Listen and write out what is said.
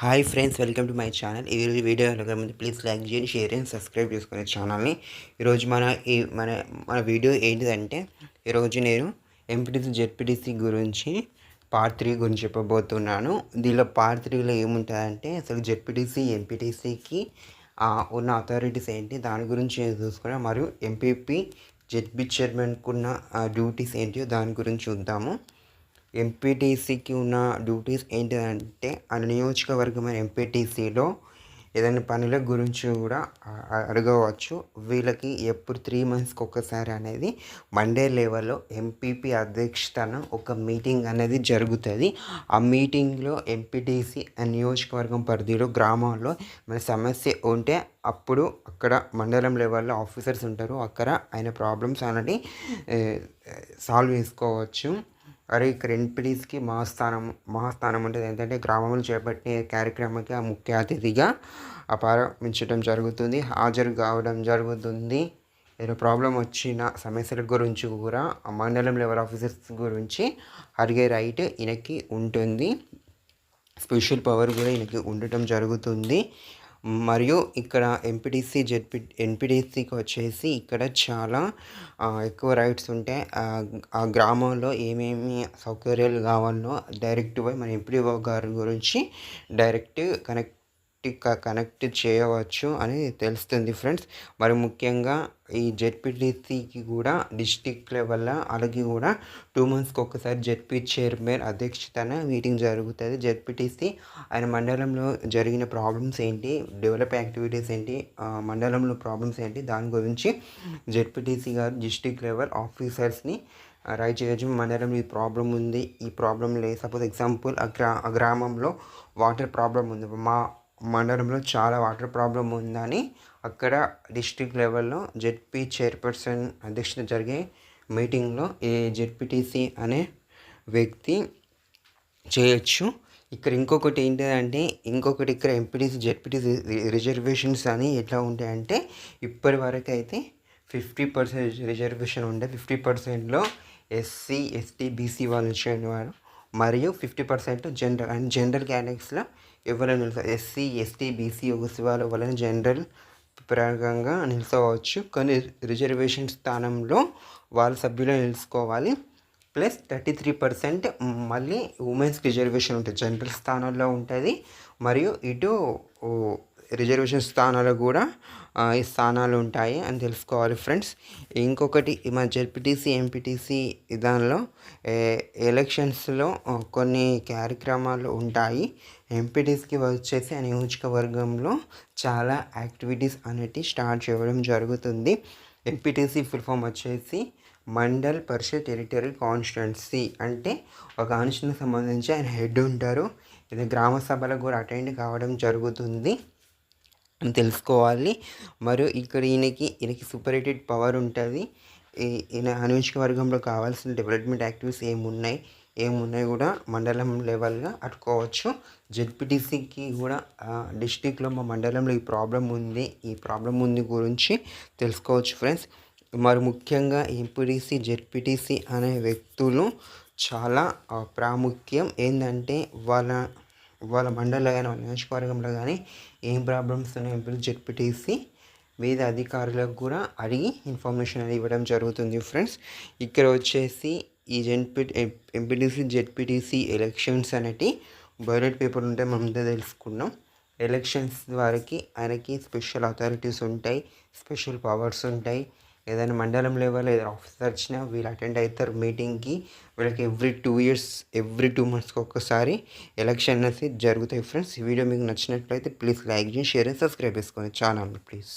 Hi friends welcome to my channel ఈ video ముందు please like చేయండి షేర్ చేయండి సబ్స్క్రైబ్ చేసుకునే ఛానల్ని ఈరోజు మన ఈ మన మన వీడియో ఏంటిదంటే ఈరోజు నేను ఎంపీటీసీ జెడ్పీటీసీ గురించి పార్ట్ త్రీ గురించి చెప్పబోతున్నాను. దీనిలో పార్ట్ త్రీలో ఏముంటుందంటే అసలు జెడ్పీటీసీ ఎంపీటీసీకి ఉన్న అథారిటీస్ ఏంటి దాని గురించి చూసుకున్నాం మరియు ఎంపీపీ జెడ్పీ చైర్మన్కున్న డ్యూటీస్ ఏంటి దాని గురించి చూద్దాము. ఎంపీటీసీకి ఉన్న డ్యూటీస్ ఏంటిదంటే ఆ నియోజకవర్గమైన ఎంపీటీసీలో ఏదైనా పనుల గురించి కూడా అడగవచ్చు. వీళ్ళకి ఎప్పుడు త్రీ మంత్స్కి ఒక్కసారి అనేది మండే లెవెల్లో ఎంపీపీ అధ్యక్షతన ఒక మీటింగ్ అనేది జరుగుతుంది. ఆ మీటింగ్లో ఎంపీటీసీ నియోజకవర్గం పరిధిలో గ్రామాల్లో మన సమస్య ఉంటే అప్పుడు అక్కడ మండలం లెవెల్లో ఆఫీసర్స్ ఉంటారు. అక్కడ ఆయన ప్రాబ్లమ్స్ అనేది సాల్వ్ చేసుకోవచ్చు. అరే ఇక్కడ ఎన్పిడిస్కి మహాస్థానం మహాస్థానం ఉంటుంది ఏంటంటే గ్రామంలో చేపట్టే కార్యక్రమానికి ఆ ముఖ్య అతిథిగా ప్రారంభించడం జరుగుతుంది హాజరు కావడం జరుగుతుంది. ఏదో ప్రాబ్లం వచ్చిన సమస్యల గురించి కూడా మండలం లెవెల్ ఆఫీసర్స్ గురించి అడిగే రైట్ ఈయనకి ఉంటుంది. స్పెషల్ పవర్ కూడా ఈయనకి ఉండటం జరుగుతుంది. మరియు ఇక్కడ ఎంపీటీసీ జెడ్పీ ఎన్పిడిసికి వచ్చేసి ఇక్కడ చాలా ఎక్కువ రైట్స్ ఉంటాయి. ఆ గ్రామంలో ఏమేమి సౌకర్యాలు కావాలో డైరెక్ట్ పోయి మన ఎంపీడీఓ గారి గురించి డైరెక్ట్ కనెక్ట్ కనెక్ట్ చేయవచ్చు అని తెలుస్తుంది ఫ్రెండ్స్. మరి ముఖ్యంగా ఈ జెడ్పీటీసీకి కూడా డిస్టిక్ లెవెల్లో అలాగే కూడా టూ మంత్స్కి ఒకసారి జెడ్పీ చైర్మన్ అధ్యక్షతన మీటింగ్ జరుగుతుంది. జెడ్పీటీసీ ఆయన మండలంలో జరిగిన ప్రాబ్లమ్స్ ఏంటి డెవలప్ యాక్టివిటీస్ ఏంటి మండలంలో ప్రాబ్లమ్స్ ఏంటి దాని గురించి జెడ్పీటీసీ గారు డిస్టిక్ లెవెల్ ఆఫీసర్స్ని రైట్ చేయొచ్చు. మండలం ఈ ప్రాబ్లం ఉంది. ఈ ప్రాబ్లం లేదు. సపోజ్ ఎగ్జాంపుల్ ఆ గ్రా గ్రామంలో వాటర్ ప్రాబ్లం ఉంది. మా మండలంలో చాలా వాటర్ ప్రాబ్లం ఉందని అక్కడ డిస్ట్రిక్ట్ లెవెల్లో జెడ్పీ చైర్పర్సన్ అధ్యక్షత జరిగే మీటింగ్లో ఏ జెడ్పీటీసీ అనే వ్యక్తి చేయొచ్చు. ఇక్కడ ఇంకొకటి ఏంటంటే ఇంకొకటి ఇక్కడ ఎంపీటీసీ జెడ్పీటీసీ రిజర్వేషన్స్ అని ఎట్లా ఉంటాయంటే ఇప్పటి వరకు అయితే ఫిఫ్టీ పర్సెంట్ రిజర్వేషన్ ఉండే ఫిఫ్టీ పర్సెంట్లో ఎస్సీ ఎస్టీ బీసీ వాళ్ళు వారు. మరియు fifty percent general and general క్యాండిడేట్స్లో ఎవరైనా నిలుస్తారు ఎస్సీ ఎస్టీ బీసీ ఓసీ వాళ్ళు ఎవరైనా జనరల్ ప్రకారంగా నిలుచోవచ్చు కొన్ని రిజర్వేషన్ స్థానంలో వాళ్ళ సభ్యులు నిలుచుకోవాలి ప్లస్ థర్టీ త్రీ పర్సెంట్ మళ్ళీ ఉమెన్స్ రిజర్వేషన్ ఉంటుంది. జనరల్ స్థానంలో ఉంటుంది. మరియు ఇటు రిజర్వేషన్ స్థానాలు కూడా ఈ స్థానాలు ఉంటాయి అని తెలుసుకోవాలి ఫ్రెండ్స్. ఇంకొకటి మన జెడ్పీటీసీ ఎంపీటీసీ దానిలో ఎలక్షన్స్లో కొన్ని కార్యక్రమాలు ఉంటాయి. ఎంపీటీస్కి వచ్చేసి ఆ నియోజకవర్గంలో చాలా యాక్టివిటీస్ అనేటివి స్టార్ట్ చేయడం జరుగుతుంది. ఎంపీటీసీ ఫుల్ ఫామ్ వచ్చేసి మండల్ పరిషత్ టెరిటరీ కాన్స్టిట్యున్సీ అంటే ఒక కాన్స్టిట్యూన్సీ సంబంధించి ఆయన హెడ్ ఉంటారు. ఇది గ్రామ సభలకు కూడా అటెండ్ కావడం జరుగుతుంది. తెలుసుకోవాలి. మరియు ఇక్కడ ఈయనకి ఈయనకి సూపరేటెడ్ పవర్ ఉంటుంది. ఈయన నియోజకవర్గంలో కావాల్సిన డెవలప్మెంట్ యాక్టివిటీస్ ఏమున్నాయి? ఏమున్నాయి కూడా మండలం లెవెల్గా అట్టుకోవచ్చు జెడ్పీటీసీకి కూడా డిస్టిక్లో మా మండలంలో ఈ ప్రాబ్లం ఉంది. ఈ ప్రాబ్లం ఉంది గురించి తెలుసుకోవచ్చు ఫ్రెండ్స్ మరి ముఖ్యంగా ఎంపీటీసీ జెడ్పీటీసీ అనే వ్యక్తులు చాలా ప్రాముఖ్యం. ఏంటంటే వాళ్ళ వాళ్ళ మండలిలో కానీ వాళ్ళ నియోజకవర్గంలో కానీ ఏం ప్రాబ్లమ్స్ ఉన్నాయో ఎంపీ జెడ్పీటీసీ వేద అధికారులకు కూడా అడిగి ఇన్ఫర్మేషన్ అనేది ఇవ్వడం జరుగుతుంది ఫ్రెండ్స్ ఇక్కడ వచ్చేసి ఈ జెడ్పీ ఎంపీటీసీ జెడ్పీటీసీ ఎలక్షన్స్ అనేటి బయోలెట్ పేపర్ ఉంటే మనం తెలుసుకున్నాం. ఎలక్షన్స్ వారికి ఆయనకి స్పెషల్ అథారిటీస్ ఉంటాయి స్పెషల్ పవర్స్ ఉంటాయి. ఏదైనా మండలం లెవెల్ ఏదైనా ఆఫీసర్ వచ్చినా వీళ్ళు అటెండ్ అవుతారు మీటింగ్కి వీళ్ళకి every two years every two మంత్స్కి ఒక్కసారి ఎలక్షన్ అనేది జరుగుతాయి ఫ్రెండ్స్ ఈ వీడియో మీకు నచ్చినట్లయితే ప్లీజ్ లైక్ చేసి షేర్ అండ్ సబ్స్క్రైబ్ చేసుకోండి ఛానల్ ప్లీజ్